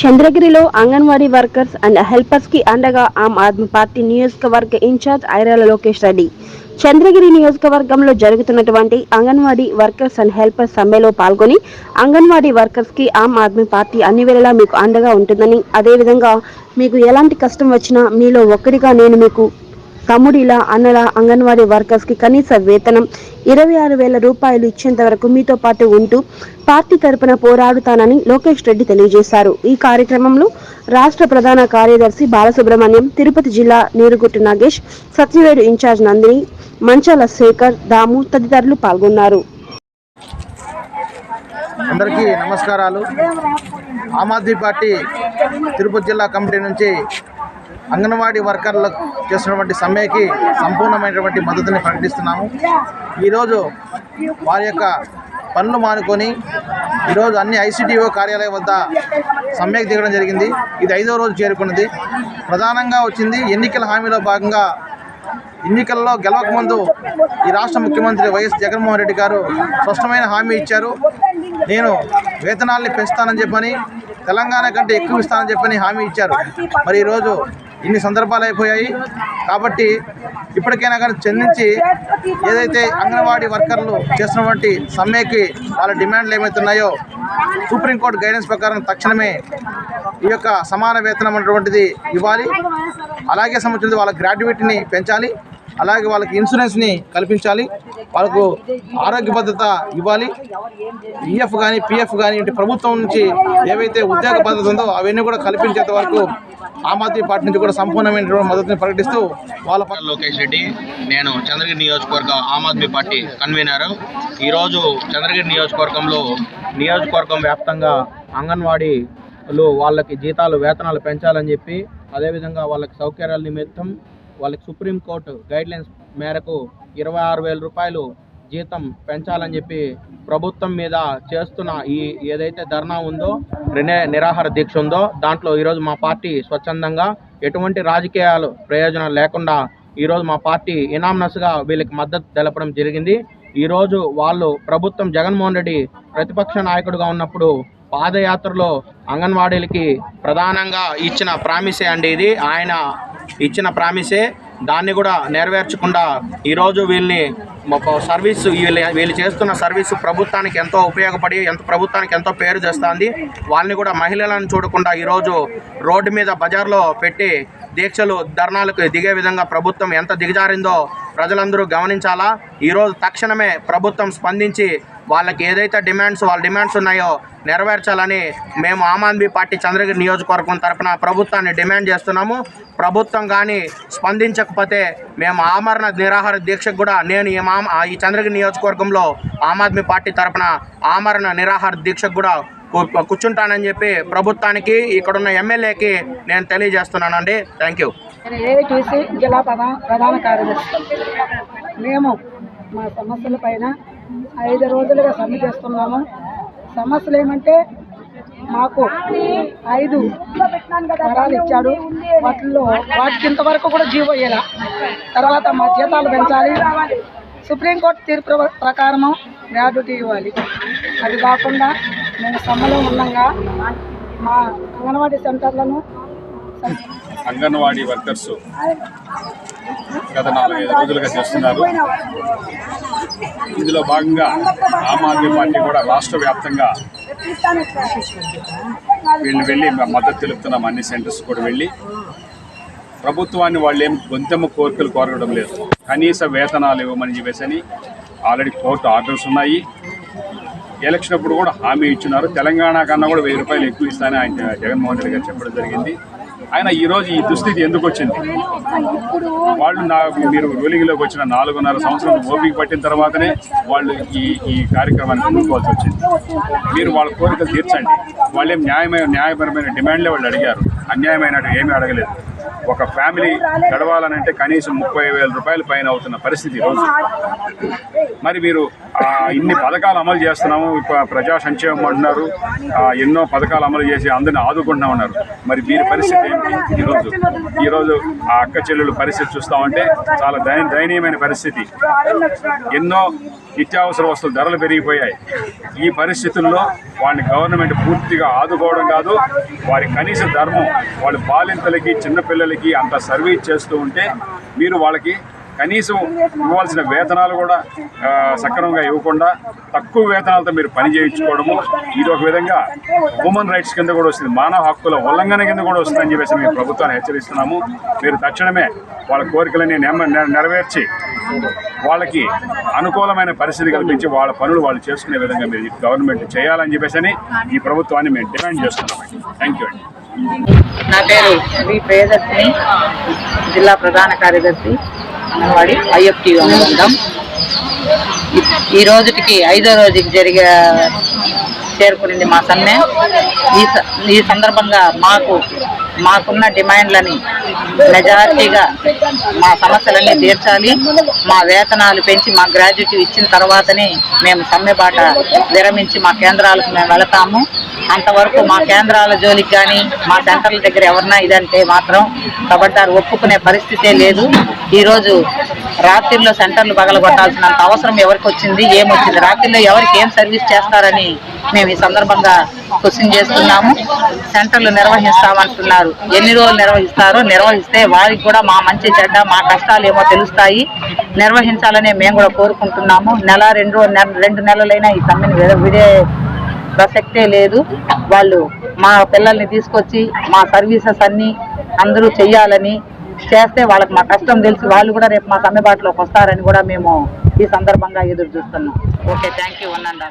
చంద్రగిరిలో anganwadi workers and హెల్పర్స్కి అండగా Aam Aadmi party నియోజకవర్గ ఇన్ఛార్జ్ ఐరాల లోకేష్ రెడ్డి. చంద్రగిరి నియోజకవర్గంలో జరుగుతున్నటువంటి అంగన్వాడీ వర్కర్స్ అండ్ హెల్పర్స్ సమ్మెలో పాల్గొని అంగన్వాడీ వర్కర్స్కి ఆమ్ ఆద్మీ పార్టీ అన్ని వేళలా మీకు అండగా ఉంటుందని అదేవిధంగా మీకు ఎలాంటి కష్టం వచ్చినా మీలో ఒక్కడిగా నేను మీకు తమ్ముడిలా అన్నలా అంగన్వాడీ వర్కర్స్కి కనీస వేతనం ఇరవై ఆరు వేల రూపాయలు ఇచ్చేంత వరకు మీతో పాటు ఉంటూ పార్టీ తరపున పోరాడుతానని లోకేష్ రెడ్డి తెలియజేశారు. ఈ కార్యక్రమంలో రాష్ట్ర ప్రధాన కార్యదర్శి బాలసుబ్రహ్మణ్యం తిరుపతి జిల్లా నీరుగుట్టు నాగేష్ సత్యవేడు ఇన్ఛార్జ్ నందిని మంచాల శేఖర్ దాము తదితరులు పాల్గొన్నారు. అందరికీ నమస్కారాలు. ఆమ్ ఆద్మీ పార్టీ తిరుపతి జిల్లా కమిటీ నుంచి అంగన్వాడీ వర్కర్లకు చేస్తున్నటువంటి సమ్మెకి సంపూర్ణమైనటువంటి మద్దతుని ప్రకటిస్తున్నాము. ఈరోజు వారి యొక్క పనులు మానుకొని ఈరోజు అన్ని ఐసిటిఓ కార్యాలయం వద్ద సమ్మెకు దిగడం జరిగింది. ఇది ఐదో రోజు చేరుకున్నది. ప్రధానంగా వచ్చింది ఎన్నికల హామీలో భాగంగా ఎన్నికల్లో గెలవకముందు ఈ రాష్ట్ర ముఖ్యమంత్రి వైఎస్ జగన్మోహన్ రెడ్డి గారు స్పష్టమైన హామీ ఇచ్చారు. నేను వేతనాల్ని పెంచుతానని చెప్పని తెలంగాణ కంటే ఎక్కువ ఇస్తానని చెప్పని హామీ ఇచ్చారు. మరి ఈరోజు ఇన్ని సందర్భాలు అయిపోయాయి. కాబట్టి ఇప్పటికైనా కానీ చెందించి ఏదైతే అంగన్వాడీ వర్కర్లు చేస్తున్నటువంటి సమ్మెకి వాళ్ళ డిమాండ్లు ఏమవుతున్నాయో సుప్రీంకోర్టు గైడెన్స్ ప్రకారం తక్షణమే ఈ యొక్క సమాన వేతనం అన్నటువంటిది ఇవ్వాలి. అలాగే సంబంధించిన వాళ్ళ గ్రాడ్యుయేట్ని పెంచాలి. అలాగే వాళ్ళకి ఇన్సూరెన్స్ని కల్పించాలి. వాళ్ళకు ఆరోగ్య భద్రత ఇవ్వాలి. ఈఎఫ్ కానీ పిఎఫ్ కానీ ఇంటి ప్రభుత్వం నుంచి ఏవైతే ఉద్యోగ భద్రత ఉందో అవన్నీ కూడా కల్పించేంత వరకు ఆమ్ ఆద్మీ పార్టీ నుంచి కూడా సంపూర్ణమైనటువంటి మద్దతుని ప్రకటిస్తూ వాళ్ళ లోకేష్ రెడ్డి నేను చంద్రగిరి నియోజకవర్గ ఆమ్ ఆద్మీ పార్టీ కన్వీనర్. ఈరోజు చంద్రగిరి నియోజకవర్గంలో నియోజకవర్గం వ్యాప్తంగా అంగన్వాడీలు వాళ్ళకి జీతాలు వేతనాలు పెంచాలని చెప్పి అదేవిధంగా వాళ్ళకి సౌకర్యాల నిమిత్తం వాళ్ళకి సుప్రీంకోర్టు గైడ్లైన్స్ మేరకు ఇరవై ఆరు వేల రూపాయలు జీతం పెంచాలని చెప్పి ప్రభుత్వం మీద చేస్తున్న ఈ ఏదైతే ధర్నా ఉందో రినే నిరాహార దీక్ష ఉందో దాంట్లో ఈరోజు మా పార్టీ స్వచ్ఛందంగా ఎటువంటి రాజకీయాలు ప్రయోజనం లేకుండా ఈరోజు మా పార్టీ ఇనామ్నస్గా వీళ్ళకి మద్దతు తెలపడం జరిగింది. ఈరోజు వాళ్ళు ప్రభుత్వం జగన్మోహన్ రెడ్డి ప్రతిపక్ష నాయకుడుగా ఉన్నప్పుడు పాదయాత్రలో అంగన్వాడీలకి ప్రధానంగా ఇచ్చిన ప్రామిసే అండి ఇది. ఆయన ఇచ్చిన ప్రామిసే. దాన్ని కూడా నెరవేర్చకుండా ఈరోజు వీళ్ళని ఒక సర్వీసు వీళ్ళు వీళ్ళు చేస్తున్న సర్వీసు ప్రభుత్వానికి ఎంతో ఉపయోగపడి ఎంత ప్రభుత్వానికి ఎంతో పేరు తెస్తుంది. వాళ్ళని కూడా మహిళలను చూడకుండా ఈరోజు రోడ్డు మీద బజార్లో పెట్టి దీక్షలు ధర్నాలకు దిగే విధంగా ప్రభుత్వం ఎంత దిగజారిందో ప్రజలందరూ గమనించాలా. ఈరోజు తక్షణమే ప్రభుత్వం స్పందించి వాళ్ళకి ఏదైతే డిమాండ్స్ వాళ్ళ డిమాండ్స్ ఉన్నాయో నెరవేర్చాలని మేము ఆమ్ ఆద్మీ పార్టీ చంద్రగిరి నియోజకవర్గం తరపున ప్రభుత్వాన్ని డిమాండ్ చేస్తున్నాము. ప్రభుత్వం కానీ స్పందించకపోతే మేము ఆమరణ నిరాహార దీక్షకు కూడా నేను ఈ మామ ఈ చంద్రగిరి నియోజకవర్గంలో ఆమ్ ఆద్మీ పార్టీ తరఫున ఆమరణ నిరాహార దీక్షకు కూడా కూర్చుంటానని చెప్పి ప్రభుత్వానికి ఇక్కడున్న ఎమ్మెల్యేకి నేను తెలియజేస్తున్నానండి. థ్యాంక్ యూ జిల్లా ప్రధాన కార్యదర్శి. మేము మా సమస్యల పైన ఐదు రోజులుగా సమ్మె చేస్తున్నాము. సమస్యలు ఏమంటే మాకు ఐదు వరాలు ఇచ్చాడు. వాటిల్లో వాటికి ఇంతవరకు కూడా జీవో ఇయ్యాల తర్వాత మా జీతాలు పెంచాలి సుప్రీంకోర్టు తీర్పు ప్ర- ప్రకారము గ్రాడ్యుటీ ఇవ్వాలి. అది కాకుండా మేము సమ్మెలో ఉండగా మా అంగన్వాడీ సెంటర్లను అంగన్వాడీ వర్కర్స్ గత నాలుగైదు రోజులుగా చేస్తున్నారు. ఇందులో భాగంగా ఆమ్ ఆద్మీ పార్టీ కూడా రాష్ట్ర వ్యాప్తంగా వీళ్ళు వెళ్ళి మద్దతు తెలుపుతున్నాం అన్ని సెంటర్స్ కూడా వెళ్ళి ప్రభుత్వాన్ని వాళ్ళు ఏం గొంతెమ్మ కోరికలు కోరడం లేదు. కనీస వేతనాలు ఇవ్వమని చెప్పేసి ఆల్రెడీ కోర్టు ఆర్డర్స్ ఉన్నాయి. ఎలక్షన్ అప్పుడు కూడా హామీ ఇచ్చినారు తెలంగాణ కన్నా కూడా వెయ్యి రూపాయలు ఎక్కువ ఇస్తానని ఆయన జగన్మోహన్ రెడ్డి గారు చెప్పడం జరిగింది. ఆయన ఈ రోజు ఈ దుస్థితి ఎందుకు వచ్చింది? వాళ్ళు నా మీరు రూలింగ్లోకి వచ్చిన నాలుగున్నర సంవత్సరం ఓపిక పట్టిన తర్వాతనే వాళ్ళు ఈ ఈ కార్యక్రమాన్ని ముందుకోవాల్సి వచ్చింది. మీరు వాళ్ళ కోరికలు తీర్చండి. వాళ్ళేం న్యాయమైన న్యాయపరమైన డిమాండ్లే వాళ్ళు అడిగారు. అన్యాయమైనట్టు ఏమీ అడగలేదు. ఒక ఫ్యామిలీ గడవాలనంటే కనీసం ముప్పై వేల రూపాయల పైన అవుతున్న పరిస్థితి ఈరోజు మరి మీరు ఇన్ని పథకాలు అమలు చేస్తున్నాము ప్రజా సంక్షేమం అంటున్నారు ఎన్నో పథకాలు అమలు చేసి అందరిని ఆదుకుంటున్నా ఉన్నారు. మరి వీరి పరిస్థితి ఏంటి ఈరోజు ఈరోజు ఆ అక్క చెల్లెలు పరిస్థితి చూస్తామంటే చాలా దయ దయనీయమైన పరిస్థితి. ఎన్నో నిత్యావసర వస్తువుల ధరలు పెరిగిపోయాయి. ఈ పరిస్థితుల్లో వాడిని గవర్నమెంట్ పూర్తిగా ఆదుకోవడం కాదు వారి కనీస ధర్మం వాళ్ళు బాలింతలకి పిల్లలకి అంత సర్వీస్ చేస్తూ ఉంటే మీరు వాళ్ళకి కనీసం ఇవ్వాల్సిన వేతనాలు కూడా సక్రమంగా ఇవ్వకుండా తక్కువ వేతనాలతో మీరు పని చేయించుకోవడము ఇది ఒక విధంగా హ్యూమన్ రైట్స్ కింద కూడా వస్తుంది. మానవ హక్కుల ఉల్లంఘన కింద కూడా వస్తుందని చెప్పేసి మేము ప్రభుత్వాన్ని హెచ్చరిస్తున్నాము. మీరు తక్షణమే వాళ్ళ కోరికలని నెరవేర్చి వాళ్ళకి అనుకూలమైన పరిస్థితి కల్పించి వాళ్ళ పనులు వాళ్ళు చేసుకునే విధంగా మీరు గవర్నమెంట్ చేయాలని చెప్పేసి ఈ ప్రభుత్వాన్ని మేము డిమాండ్ చేస్తున్నామండి థ్యాంక్ యూ అండి నా పేరు శ్రీ ప్రియదర్శిని జిల్లా ప్రధాన కార్యదర్శి. అంగన్వాడి ఐఎఫ్టీ అనుబంధం. ఈ రోజుకి ఐదో రోజుకి జరిగే చేరుకునింది మా సమ్మె. ఈ స- ఈ సందర్భంగా మాకు మాకున్న డిమాండ్లని మెజారిటీగా మా సమస్యలన్నీ తీర్చాలి. మా వేతనాలు పెంచి మా గ్రాడ్యుయేట్ ఇచ్చిన తర్వాతనే మేము సమ్మెబాట విరమించి మా కేంద్రాలకు మేము వెళతాము. అంతవరకు మా కేంద్రాల జోలికి కానీ మా సెంటర్ల దగ్గర ఎవరన్నా ఇదంటే మాత్రం కబడ్డారు ఒప్పుకునే పరిస్థితే లేదు. ఈరోజు రాత్రిలో సెంటర్లు పగలగొట్టాల్సినంత అవసరం ఎవరికి వచ్చింది ఏమొచ్చింది? రాత్రిలో ఎవరికి ఏం సర్వీస్ చేస్తారని మేము ఈ సందర్భంగా క్వశ్చన్ చేస్తున్నాము. సెంటర్లు నిర్వహిస్తామంటున్నారు. ఎన్ని రోజులు నిర్వహిస్తారో నిర్వహిస్తే వారికి కూడా మా మంచి చెడ్డ మా కష్టాలు ఏమో తెలుస్తాయి. నిర్వహించాలనే మేము కూడా కోరుకుంటున్నాము. నెల రెండు నెల- రెండు నెలలైనా ఈ సమ్మెను విడే ప్రసక్తే లేదు. వాళ్ళు మా పిల్లల్ని తీసుకొచ్చి మా సర్వీసెస్ అన్నీ అందరూ చెయ్యాలని చేస్తే వాళ్ళకి మా కష్టం తెలిసి. వాళ్ళు కూడా రేపు మా సమ్మెబాటులోకి వస్తారని కూడా మేము ఈ సందర్భంగా ఎదురు చూస్తున్నాం. Okay thank you one and